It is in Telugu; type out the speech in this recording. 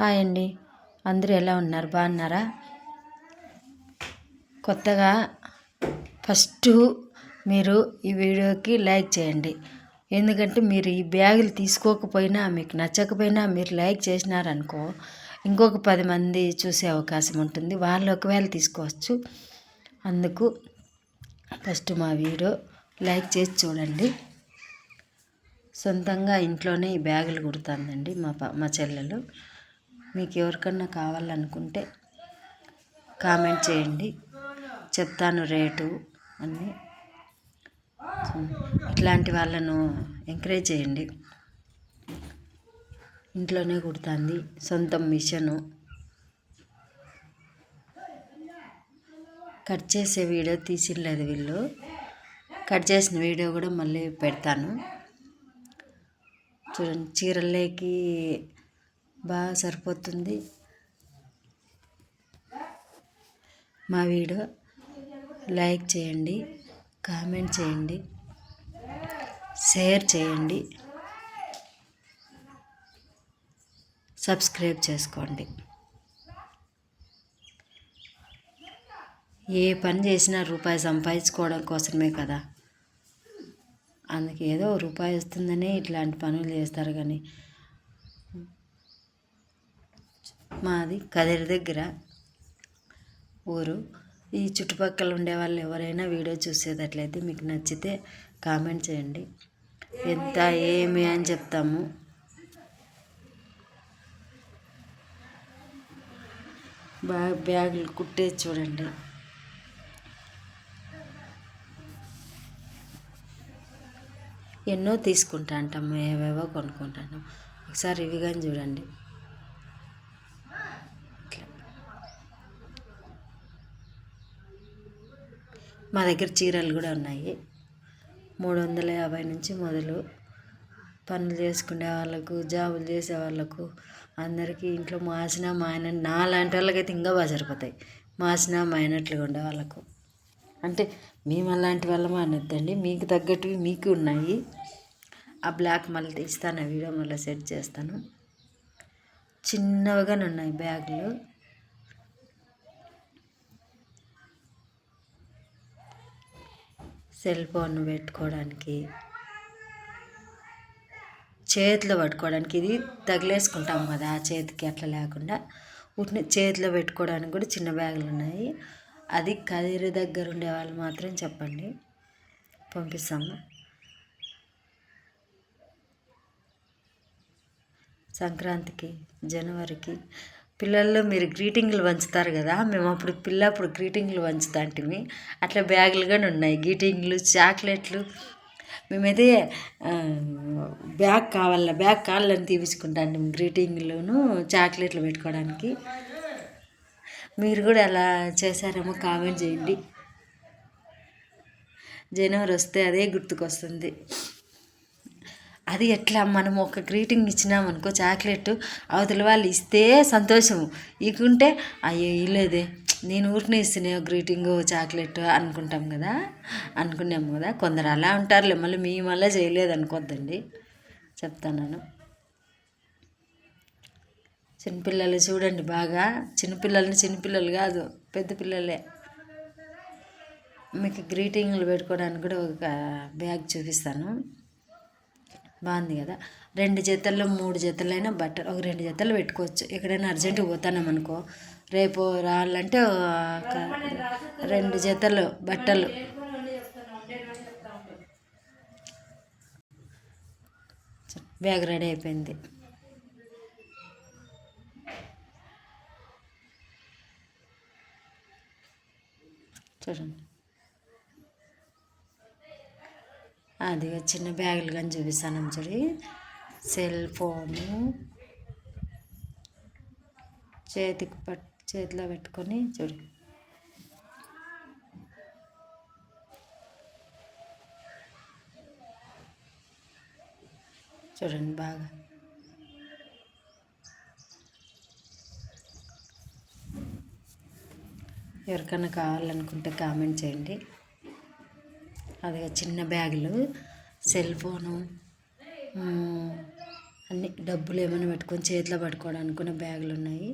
హాయ్ అండి. అందరూ ఎలా ఉన్నారు? బాగున్నారా? కొత్తగా ఫస్ట్ మీరు ఈ వీడియోకి లైక్ చేయండి. ఎందుకంటే మీరు ఈ బ్యాగులు తీసుకోకపోయినా మీకు నచ్చకపోయినా మీరు లైక్ చేసినారనుకో ఇంకొక పది మంది చూసే అవకాశం ఉంటుంది. వాళ్ళు ఒకవేళ తీసుకోవచ్చు. అందుకు ఫస్ట్ మా వీడియో లైక్ చేసి చూడండి. సొంతంగా ఇంట్లోనే ఈ బ్యాగులు కుడుతుందండి మా ప మా చెల్లెలు. మీకు ఎవరికన్నా కావాలనుకుంటే కామెంట్ చేయండి. చెప్తాను రేటు అన్నీ. ఇట్లాంటి వాళ్ళను ఎంకరేజ్ చేయండి. ఇంట్లోనే కుడుతుంది. సొంతం మిషను. కట్ చేసే వీడియో తీసిర్లేదు వీళ్ళు. కట్ చేసిన వీడియో కూడా మళ్ళీ పెడతాను. చూడండి చీరలేకి బాగా సరిపోతుంది. మా వీడియో లైక్ చేయండి కామెంట్ చేయండి షేర్ చేయండి సబ్స్క్రైబ్ చేసుకోండి. ఏ పని చేసినా రూపాయి సంపాదించుకోవడం కోసమే కదా. అందుకే ఏదో రూపాయి వస్తుందనే ఇట్లాంటి పనులు చేస్తారు కానీ మాది కదిరి దగ్గర ఊరు. ఈ చుట్టుపక్కల ఉండే వాళ్ళు ఎవరైనా వీడియో చూసేటట్లయితే మీకు నచ్చితే కామెంట్ చేయండి. ఎంత ఏమి అని చెప్తాము. బాగా బ్యాగులు కుట్టేది చూడండి. ఎన్నో తీసుకుంటా అంటాము ఏవేవో కొనుక్కుంటాను ఒకసారి ఇవి కానీ చూడండి. మా దగ్గర చీరలు కూడా ఉన్నాయి. మూడు వందల యాభై నుంచి మొదలు పనులు చేసుకునే వాళ్ళకు జాబులు చేసే వాళ్ళకు అందరికీ ఇంట్లో మాసిన మాయన నా లాంటి వాళ్ళకైతే ఇంకా బాగా సరిపోతాయి. మాసిన మాయనట్లుగా ఉండే వాళ్ళకు. అంటే మేము అలాంటి వాళ్ళమా అనొద్దండి. మీకు తగ్గట్టువి మీకు ఉన్నాయి. ఆ బ్లాక్ మళ్ళీ తీస్తాను ఆ వీడియో మళ్ళీ సెట్ చేస్తాను. చిన్నవిగానే ఉన్నాయి బ్యాగులు. సెల్ ఫోన్ పెట్టుకోవడానికి చేతిలో పట్టుకోవడానికి ఇది తగిలేసుకుంటాం కదా ఆ చేతికి అట్లా లేకుండా. ఉట్టిన చేతిలో పెట్టుకోవడానికి కూడా చిన్న బ్యాగులు ఉన్నాయి. అది కదిరి దగ్గర ఉండే వాళ్ళు మాత్రం చెప్పండి. పంపిస్తాము. సంక్రాంతికి జనవరికి పిల్లల్లో మీరు గ్రీటింగ్లు పంచుతారు కదా మేము అప్పుడు పిల్ల అప్పుడు గ్రీటింగ్లు పంచుతా అంటే అట్లా బ్యాగులు కానీ ఉన్నాయి గ్రీటింగ్లు చాక్లెట్లు. మేమైతే బ్యాగ్ కావాల బ్యాగ్ కావాలని తీపించుకుంటాం గ్రీటింగ్లను చాక్లెట్లు పెట్టుకోవడానికి. మీరు కూడా అలా చేశారేమో కామెంట్ చేయండి. జనవరి వస్తే అదే గుర్తుకొస్తుంది. అది ఎట్లా మనం ఒక గ్రీటింగ్ ఇచ్చినామనుకో చాక్లెట్ అవతల వాళ్ళు ఇస్తే సంతోషం ఇకుంటే అయ్యో ఇలేదే నేను ఊరినే ఇస్తున్నా గ్రీటింగ్ చాక్లెట్ అనుకుంటాం కదా? అనుకున్నాము కదా? కొందరు అలా ఉంటారులే మళ్ళీ మీ మళ్ళీ చేయలేదు అనుకోద్దండి. చెప్తాను చిన్నపిల్లలు చూడండి బాగా. చిన్నపిల్లల్ని చిన్నపిల్లలు కాదు పెద్ద పిల్లలే. మీకు గ్రీటింగ్లు పెట్టుకోవడానికి కూడా ఒక బ్యాగ్ చూపిస్తాను. బాగుంది కదా. రెండు జతల్లో మూడు జతలైనా బట్టలు ఒక రెండు జతలు పెట్టుకోవచ్చు. ఎక్కడైనా అర్జెంటుగా పోతానాం రేపు రావాలంటే రెండు జతలు బట్టలు. బ్యాగ్ రెడీ అయిపోయింది. చూడండి. అది చిన్న బ్యాగులు కానీ చూపిస్తాను చూడి. Cell phone. చేతికి పట్ చేతిలో పెట్టుకొని చూడు. చూడండి బాగా. ఎవరికైనా కావాలనుకుంటే కామెంట్ చేయండి. అది చిన్న బ్యాగులు సెల్ ఫోను అన్ని డబ్బులు ఏమైనా పెట్టుకొని చేతిలో పట్టుకోవడానికి కూడా బ్యాగులు ఉన్నాయి.